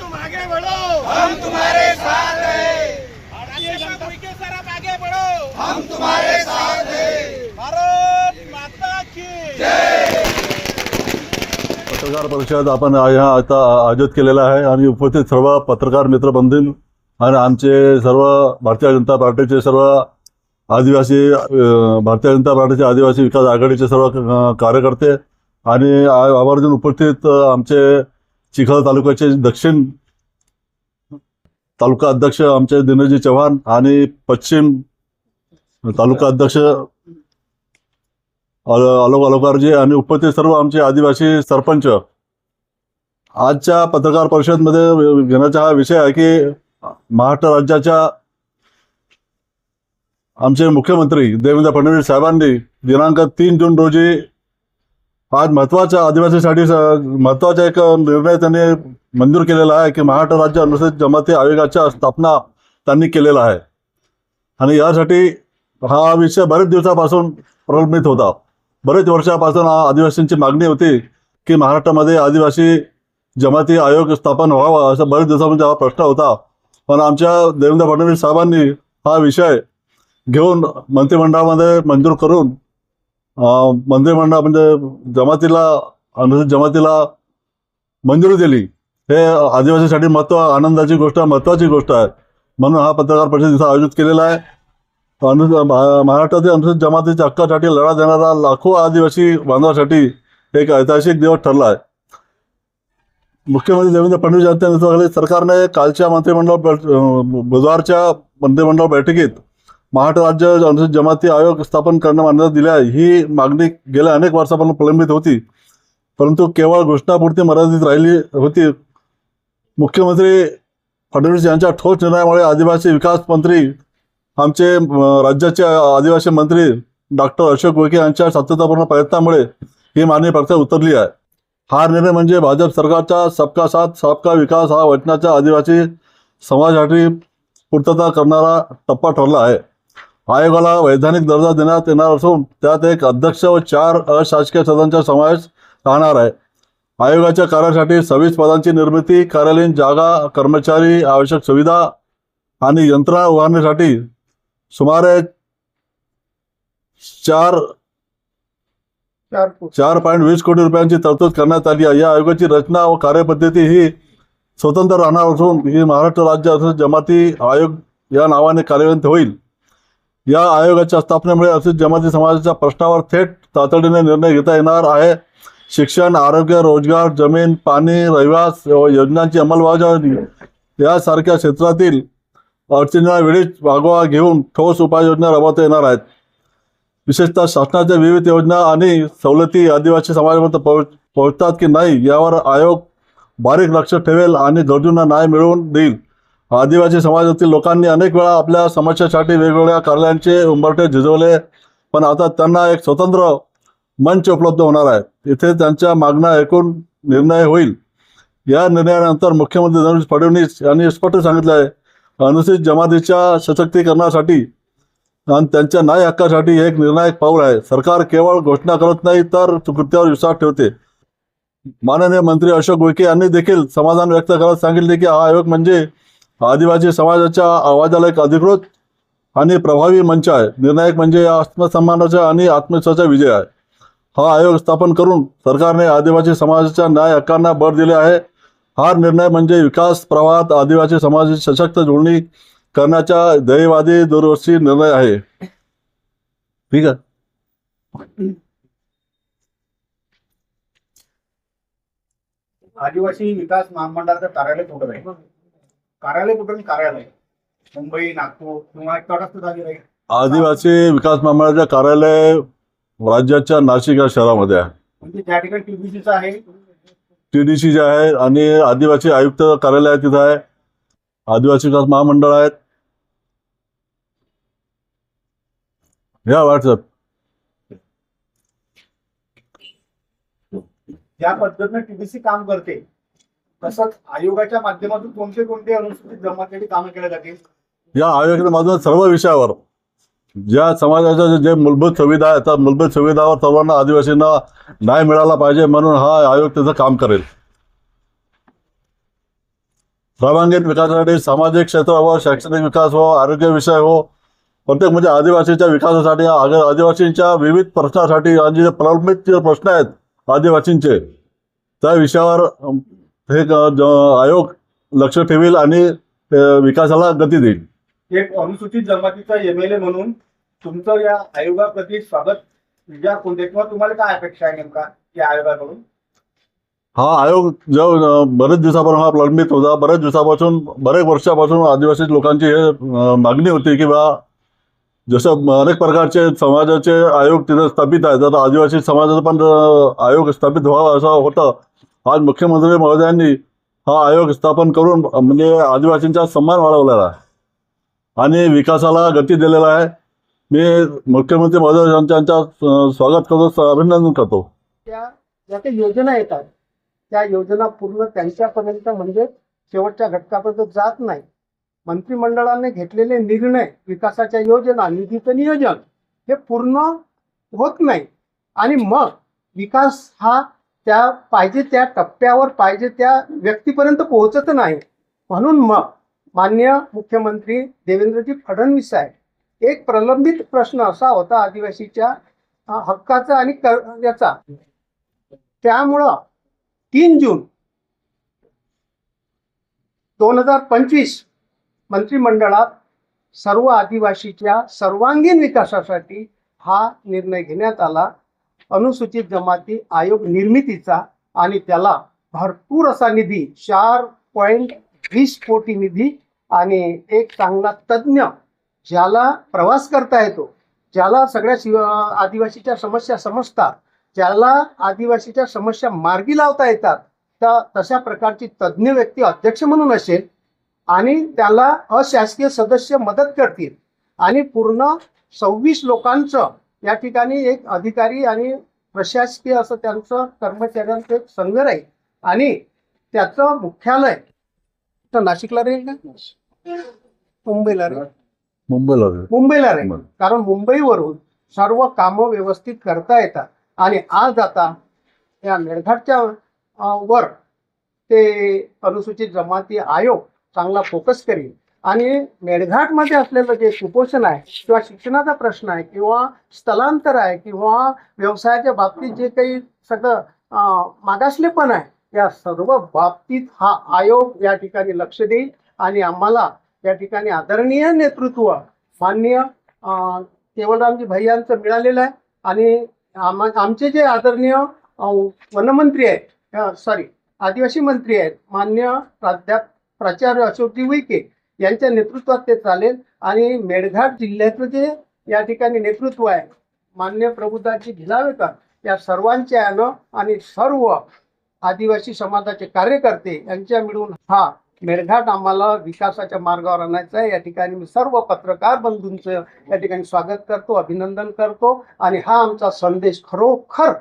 तुम आगे बढ़ो हम तुम्हारे साथ हैं। सर आप आगे बढ़ो हम तुम्हारे साथ हैं। भारत माता की पत्रकार परिषद आपण ह्या आता आयोजित केलेला आहे आणि उपस्थित सर्व पत्रकार मित्र बंधून आणि आमचे सर्व भारतीय जनता पार्टीचे सर्व आदिवासी भारतीय जनता पार्टीचे आदिवासी विकास आघाडीचे सर्व कार्यकर्ते आणि आवर्जून उपस्थित आमचे चिखल तालुक्याचे दक्षिण तालुका अध्यक्ष आमचे दिनजी चव्हाण आणि पश्चिम तालुका अध्यक्ष आलोक अलोकारजी आणि उपस्थित सर्व आमचे आदिवासी सरपंच. आजच्या पत्रकार परिषदमध्ये घेण्याचा हा विषय आहे की महाराष्ट्र राज्याच्या आमचे मुख्यमंत्री देवेंद्र फडणवीस साहेबांनी दिनांक तीन जून रोजी आज महत्त्वाच्या आदिवासीसाठी स- महत्त्वाचा एक निर्णय त्यांनी मंजूर केलेला आहे की महाराष्ट्र राज्य अनुसूचित जमाती आयोगाच्या स्थापना त्यांनी केलेला आहे. आणि यासाठी हा विषय बरेच दिवसापासून प्रलंबित होता. बरेच वर्षापासून हा आदिवासींची मागणी होती की महाराष्ट्रामध्ये आदिवासी जमाती आयोग स्थापन व्हावा असा बरेच दिवसामध्ये हा प्रश्न होता. पण आमच्या देवेंद्र फडणवीस साहेबांनी हा विषय घेऊन मंत्रिमंडळामध्ये मंजूर करून मंत्रिमंडळ म्हणजे जमातीला अनुसूचित जमातीला मंजुरी दिली. हे आदिवासीसाठी महत्त्व आनंदाची गोष्ट महत्त्वाची गोष्ट आहे. म्हणून हा पत्रकार परिषद इथं आयोजित केलेला आहे. अनु महा- महाराष्ट्रातील अनुसूचित जमातीच्या हक्कासाठी लढा देणारा लाखो आदिवासी बांधवासाठी एक ऐतिहासिक दिवस ठरला आहे. मुख्यमंत्री देवेंद्र फडणवीस यांच्या नेतृत्वाखाली सरकारने कालच्या मंत्रिमंडळ बुधवारच्या मंत्रिमंडळ बैठकीत महाराष्ट्र राज्य अनुसूचित जमाती आयोग स्थापन करण्यास मान्यता दिली आहे ही मागणी गेल्या अनेक वर्षापासून प्रलंबित होती. परंतु केवळ घोषणापुरती मर्यादित राहिली होती. मुख्यमंत्री फडणवीस यांच्या ठोस निर्णयामुळे आदिवासी विकास मंत्री आमचे राज्याचे आदिवासी मंत्री डॉक्टर अशोक वेके यांच्या सातत्यपूर्ण प्रयत्नामुळे ही मागणी प्रक्रिया उतरली आहे. हा निर्णय म्हणजे भाजप सरकारच्या सबका साथ सबका विकास हा वचनाच्या आदिवासी समाजासाठी पूर्तता करणारा टप्पा ठरला आहे. आयोगाला वैधानिक दर्जा देण्यात येणार असून त्यात एक अध्यक्ष व चार अशासकीय सदस्यांचा समावेश राहणार आहे. आयोगाच्या कार्यासाठी सव्वीस पदांची निर्मिती कार्यालयीन जागा कर्मचारी आवश्यक सुविधा आणि यंत्रणा उभारण्यासाठी सुमारे चार चार पॉईंट वीस कोटी रुपयांची तरतूद करण्यात आली आहे. या आयोगाची रचना व कार्यपद्धती ही स्वतंत्र राहणार असून ही महाराष्ट्र राज्य जमाती आयोग या नावाने कार्यान्वित होईल. या आयोगाच्या स्थापनेमुळे अनुसूचित जमाती समाजाच्या प्रश्नावर थेट तातडीने निर्णय घेता येणार आहे. शिक्षण आरोग्य रोजगार जमीन पाणी रहिवास योजनांची अंमलबजावणी यासारख्या क्षेत्रातील अडचणींना वेळीच मागोवा घेऊन ठोस उपाययोजना राबवता येणार आहेत. विशेषतः शासनाच्या विविध योजना आणि सवलती आदिवासी समाजापर्यंत पोहोच पोहोचतात की नाही यावर आयोग बारीक लक्ष ठेवेल आणि गरजूंना न्याय मिळवून देईल. आदिवासी समाजातील लोकांनी अनेक वेळा आपल्या समस्यासाठी वेगवेगळ्या कार्यालयांचे उंबरठे झिजवले. पण आता त्यांना एक स्वतंत्र मंच उपलब्ध होणार आहे. इथे त्यांच्या मागण्या ऐकून निर्णय होईल. या निर्णयानंतर मुख्यमंत्री देवेंद्र फडणवीस यांनी स्पष्ट सांगितलं आहे. अनुसूचित जमातीच्या सशक्तीकरणासाठी आणि त्यांच्या न्याय हक्कासाठी एक निर्णायक पाऊल आहे. सरकार केवळ घोषणा करत नाही तर कृत्यावर विश्वास ठेवते. माननीय मंत्री अशोक उईके यांनी देखील समाधान व्यक्त करत सांगितले की हा आयोग म्हणजे आदिवासी समाजाच्या आवाजाला एक अधिकृत आणि प्रभावी मंच आहे. निर्णायक म्हणजे या आत्मसन्मानाचा आणि आत्मविश्वासाचा विजय आहे. हा आयोग स्थापन करून सरकारने आदिवासी समाजाच्या न्याय हक्कांना बळ दिले आहे. हा निर्णय म्हणजे विकास प्रवाहात आदिवासी समाजाची सशक्त जोडणी करण्याचा ध्येयवादी दूरवर्षी निर्णय आहे. ठीक आहे? आदिवासी विकास महामंडळाचं कार्यालय कुठं आहे? कार्यालय कुठं आणि कार्यालय. मुंबई नागपूर किंवा तटस्थ जागी राहील. आदिवासी विकास महामंडळाचे कार्यालय राज्याच्या नाशिक या शहरामध्ये आहे. म्हणजे त्या ठिकाणी टीबीसीचं आहे टी डी सी जे आहे आणि आदिवासी आयुक्त कार्यालय आहे तिथं आहे. आदिवासी विकास महामंडळ आहेत. या व्हॉट्सअप ज्या पद्धतीने टीबीसी काम करते तसंच आयोगाच्या माध्यमातून कोणते कोणते अनुसूचित जमातीसाठी कामं केल्या जातील? या आयोगाच्या माध्यमात सर्व विषयावर ज्या समाजाच्या जे- मूलभूत सुविधा आहे त्या मूलभूत सुविधावर सर्वांना आदिवासींना न्याय मिळाला पाहिजे म्हणून हा आयोग त्याचं काम करेल. सर्वांगीण विकासासाठी सामाजिक क्षेत्र हो शैक्षणिक विकास हो आरोग्य विषय हो प्रत्येक म्हणजे आदिवासीच्या विकासासाठी आदिवासींच्या विविध प्रश्नासाठी आणि जे प्रलंबित जे प्रश्न आहेत आदिवासींचे त्या विषयावर हे आयोग लक्ष ठेवील आणि विकासाला गती देईल. एक अनुसूचित जमातीचा एम एल ए म्हणून तुमचं या आयोगाप्रती स्वागत. तुम्हाला काय अपेक्षा आहे नेमका या आयोगाकडून? हा आयोग जो अ, बरेच दिवसापासून हा प्रलंबित होता. बरेच दिवसापासून बरेच वर्षापासून आदिवासी लोकांची हे मागणी होती की बा जसं अनेक प्रकारचे समाजाचे आयोग तिथे स्थापित आहेत. आदिवासी समाजाचा पण आयोग स्थापित व्हावा असं होतं. आज मुख्यमंत्री महोदयांनी हा आयोग स्थापन करून म्हणजे आदिवासींचा सन्मान वाढवलेला आहे. आणि विकासाला गती दिलेला आहे. मी मुख्यमंत्री महोदय यांच्या स्वागत करतो अभिनंदन करतो. त्या ज्या काही योजना येतात त्या योजना पूर्ण त्यांच्यापर्यंत म्हणजे शेवटच्या घटकापर्यंत जात नाही. मंत्रिमंडळाने घेतलेले निर्णय विकासाच्या योजना निधीचं नियोजन हे पूर्ण होत नाही. आणि मग विकास हा त्या पाहिजे त्या टप्प्यावर पाहिजे त्या व्यक्तीपर्यंत पोहोचत नाही. म्हणून मग मान्य मुख्यमंत्री देवेंद्रजी फडणवीस साहेब एक प्रलंबित प्रश्न असा होता आदिवासीच्या हक्काचा आणि कर- याचा. त्यामुळं तीन जून दोन हजार पंचवीस मंत्रिमंडळात सर्व आदिवासीच्या सर्वांगीण विकासासाठी हा निर्णय घेण्यात आला. अनुसूचित जमाती आयोग निर्मितीचा आणि त्याला भरपूर असा निधी चार पॉईंट वीस कोटी निधी आणि एक चांगला तज्ज्ञ ज्याला प्रवास करता येतो ज्याला सगळ्या शिव आदिवासीच्या समस्या समजतात ज्याला आदिवासीच्या समस्या मार्गी लावता येतात तर तशा प्रकारची तज्ज्ञ व्यक्ती अध्यक्ष म्हणून असेल आणि त्याला अशासकीय सदस्य मदत करतील. आणि पूर्ण सव्वीस लोकांचं या ठिकाणी एक अधिकारी आणि प्रशासकीय असं त्यांचं कर्मचाऱ्यांचं एक संघ राहील. आणि त्याचं मुख्यालय तर नाशिकला राहील का? मुंबईला राहील. मुंबईला मुंबईला राहील. कारण मुंबईवरून सर्व कामं व्यवस्थित करता येतात. आणि आज आता या मेळघाटच्या वर ते अनुसूचित जमाती आयोग चांगला फोकस करेल. आणि मेळघाटमध्ये असलेलं जे कुपोषण आहे किंवा शिक्षणाचा प्रश्न आहे किंवा स्थलांतर आहे किंवा व्यवसायाच्या बाबतीत जे काही सगळं मागासलेपण आहे या सर्व बाबतीत हा आयोग या ठिकाणी लक्ष देईल आणि आम्हाला या ठिकाणी आदरणीय नेतृत्व मान्य केवळरामजी केवलरामजी भैयांचं मिळालेलं आहे आणि आम- आमचे जे आदरणीय वनमंत्री आहेत सॉरी आदिवासी मंत्री आहेत मान्य प्राध्याप प्राचार्य अशोकजी उईके यांच्या नेतृत्वात ते चालेल. आणि मेळघाट जिल्ह्याचं जे या ठिकाणी नेतृत्व आहे मान्य प्रबुद्धाची भिलावेकर या सर्वांच्या यानं आणि सर्व आदिवासी समाजाचे कार्यकर्ते यांच्या मिळून हा मेळघाट आम्हाला विकासाच्या मार्गावर आणायचा आहे. या ठिकाणी मी सर्व पत्रकार बंधूंचं या ठिकाणी स्वागत करतो अभिनंदन करतो. आणि हा आमचा संदेश खरोखर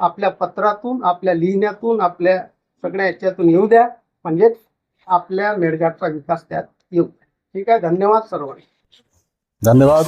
आपल्या पत्रातून आपल्या लिहिण्यातून आपल्या सगळ्या याच्यातून येऊ द्या. म्हणजेच आपल्या मेळघाटचा विकास त्यात येऊ ठीक आहे? धन्यवाद सर्वांनी. धन्यवाद.